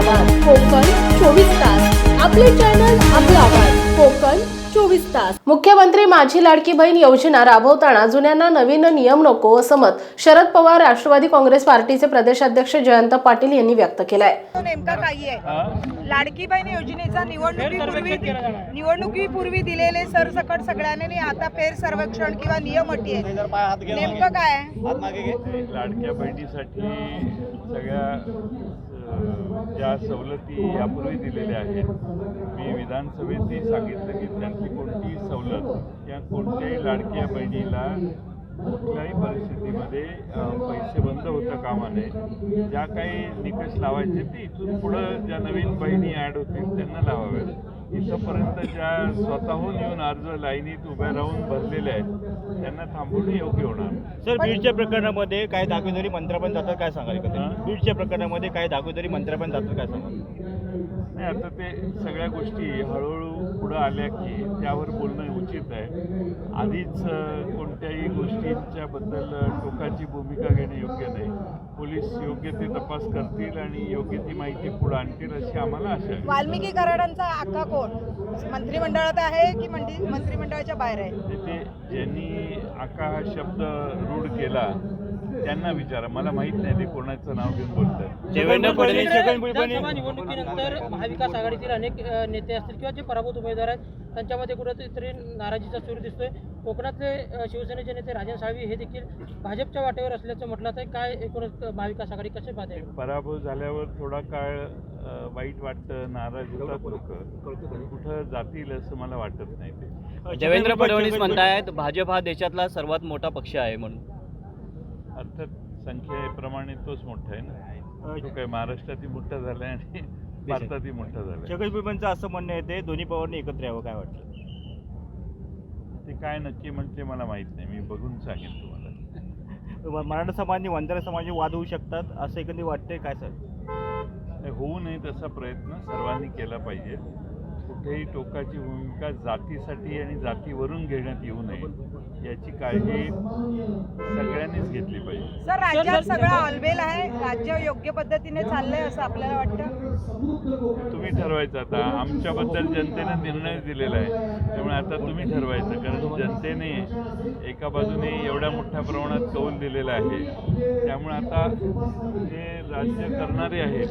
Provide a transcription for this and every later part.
आवाज कोकण चोवीस तास. आपले चॅनल आपला आवाज कोकण चोवीस तास. मुख्यमंत्री माझी लाडकी बहीण योजना राबवताना जुन्यांना नवीन नियम नको असं मत शरद पवार राष्ट्रवादी काँग्रेस पार्टीचे प्रदेशाध्यक्ष जयंत पाटील यांनी व्यक्त केलाय. नेमका काही आहे? लाडकी बहीण योजनेचा निवडणुकीपूर्वी निवडणुकीपूर्वी दिलेले सरसकट सगळ्यांनी आता फेर सर्वेक्षण किंवा नियम अटी आहे नेमकं काय लाडक्या बहिणीसाठी सगळ्या ज्या सवलती यापूर्वी दिलेल्या आहेत मी विधानसभेतही सांगितलं की त्यांची कोणतीही सवलत या कोणत्याही लाडक्या बहिणीला कुठल्याही परिस्थितीमध्ये पैसे बंद होतं कामा नये ज्या काही निकष लावायचे ते इथून पुढं ज्या नवीन बहिणी ॲड होतील त्यांना लावाव्यात. इथंपर्यंत ज्या स्वतःहून येऊन अर्ज लाईनीत उभ्या राहून भरलेल्या आहेत त्यांना थांबवणं योग्य होणार सर बीडच्या प्रकरणामध्ये काय दाखवेदारी मंत्र्यापर्यंत जातात काय सांगाल? हां? बीडच्या प्रकरणामध्ये काय दाखवेदारी मंत्र्यापर्यंत जातात काय सांगाल नाही आता ते सगळ्या गोष्टी हळूहळू पुढं आल्या की त्यावर बोलणं उचित आहे आधीच अ, कोणत्याही गोष्टींच्या बद्दल अ, टोकाची भूमिका घेणं योग्य नाही. पोलीस योग्य ते तपास करतील आणि योग्य ती माहिती पुढे आणतील अशी आम्हाला आशा आहे. वाल्मिकी कराडांचा अक्का कोण? मंत्रिमंडळात आहे की मंत्री मंत्रिमंडळाच्या बाहेर आहे? ते ज्यांनी आका हा शब्द रूढ केला त्यांना विचारा. मला माहीत नाही ते कोणाचं नाव घेऊन बोलतात. देवेंद्र फडणवीस छगनभुजबळ विधानसभा निवडणुकीनंतर महाविकास आघाडीतील अनेक नेते असतील किंवा जे पराभूत उमेदवार आहेत त्यांच्यामध्ये कुठेतरी नाराजीचा सूर दिसतोय. कोकणातले शिवसेनेचे नेते राजन साळवी हे देखील भाजपच्या वाटेवर असल्याचं म्हटलं तर काय एकूणच महाविकास आघाडी कसे पाहते? पराभव झाल्यावर थोडा काळ वाईट वाटतं नाराज होतात लोक. कुठं जातील असं मला वाटत नाही ते. देवेंद्र फडणवीस म्हणतायत भाजप हा देशातला सर्वात मोठा पक्ष आहे म्हणून. अर्थात संख्येप्रमाणे तोच मोठा आहे ना. तो काय महाराष्ट्रातही मोठा झाला आणि भारतातही मोठा झाला. छगनभुजबळांचं असं म्हणणं येते दोन्ही पवारने एकत्र यावं काय वाटतं? काय नक्की म्हणते मला माहीत नाही. मी बघून सांगेन तुम्हाला. मराठा समाज आणि वंजारा समाज वाद होऊ शकतात असं एकंदरीत वाटतंय काय सर? नाही, होऊ नये तसा प्रयत्न सर्वांनी केला पाहिजे. कुठेही टोकाची भूमिका जातीसाठी आणि जातीवरून घेण्यात येऊ नये याची काळजी सगळ्यांनीच घेतली पाहिजे. सर राज्यात सगळं ऑलवेल आहे राज्य योग्य पद्धतीने चाललंय असं आपल्याला वाटतं? तुम्ही ठरवायचं आता. आमच्याबद्दल जनतेनं निर्णय दिलेला आहे. त्यामुळे आता तुम्ही ठरवायचं कारण जनतेने एका बाजूने एवढ्या मोठ्या प्रमाणात कौल दिलेला आहे. त्यामुळे आता जे राज्य करणारे आहेत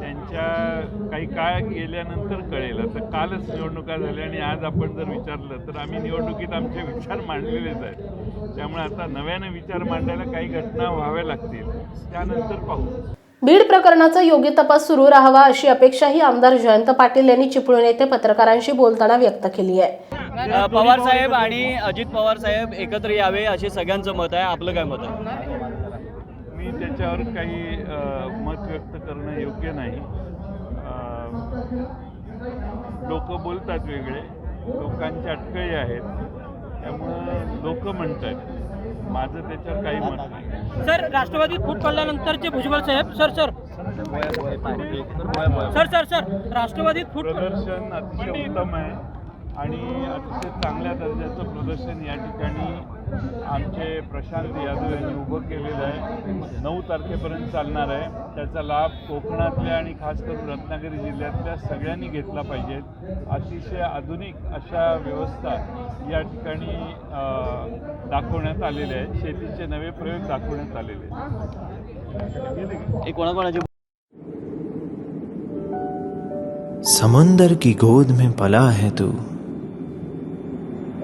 त्यांच्या काही काळ गेल्यानंतर कळेल. आता कालच निवडणुका झाल्या आणि आज आपण जर विचारलं तर आम्ही निवडणुकीत आमचे विचार मांडलेलेच आहेत. त्यामुळे आता नव्याने विचार मांडायला काही घटना व्हाव्या लागतील त्यानंतर पाहू. बीड प्रकरणाचा योग्य तपास सुरू राहावा अशी अपेक्षाही आमदार जयंत पाटील यांनी चिपळूण येथे पत्रकारांशी बोलताना व्यक्त केली आहे. पवार साहेब आणि अजित पवार साहेब एकत्र यावे असे सगळ्यांचं मत आहे. आपलं काय मत आहे? मी त्याच्यावर काही मत व्यक्त करणं योग्य नाही. लोक बोलतात वेगळे. लोकांच्या अटकळी आहेत. त्यामुळं लोक म्हणतात माझं त्याच्यावर काही मत नाही. सर राष्ट्रवादीत फूट पडल्यानंतरचे भुजबळ साहेब sir sir. Sir sir sir. राष्ट्रवादीत फूट प्रदर्शन अतिशय उत्तम आहे. आणि अतिशय चांगल्या दर्जाचं प्रदर्शन या ठिकाणी आमचे प्रशांत यादव यांनी उभं केलेलं आहे. नऊ तारखेपर्यंत चालणार आहे. त्याचा लाभ कोकणातल्या आणि खास करून रत्नागिरी जिल्ह्यातल्या सगळ्यांनी घेतला पाहिजे. अतिशय आधुनिक अशा व्यवस्था या ठिकाणी दाखवण्यात आलेल्या आहेत. शेतीचे नवे प्रयोग दाखवण्यात आलेले आहेत. कोणाकोणाचे? समुंदर की गोद में पला है तू।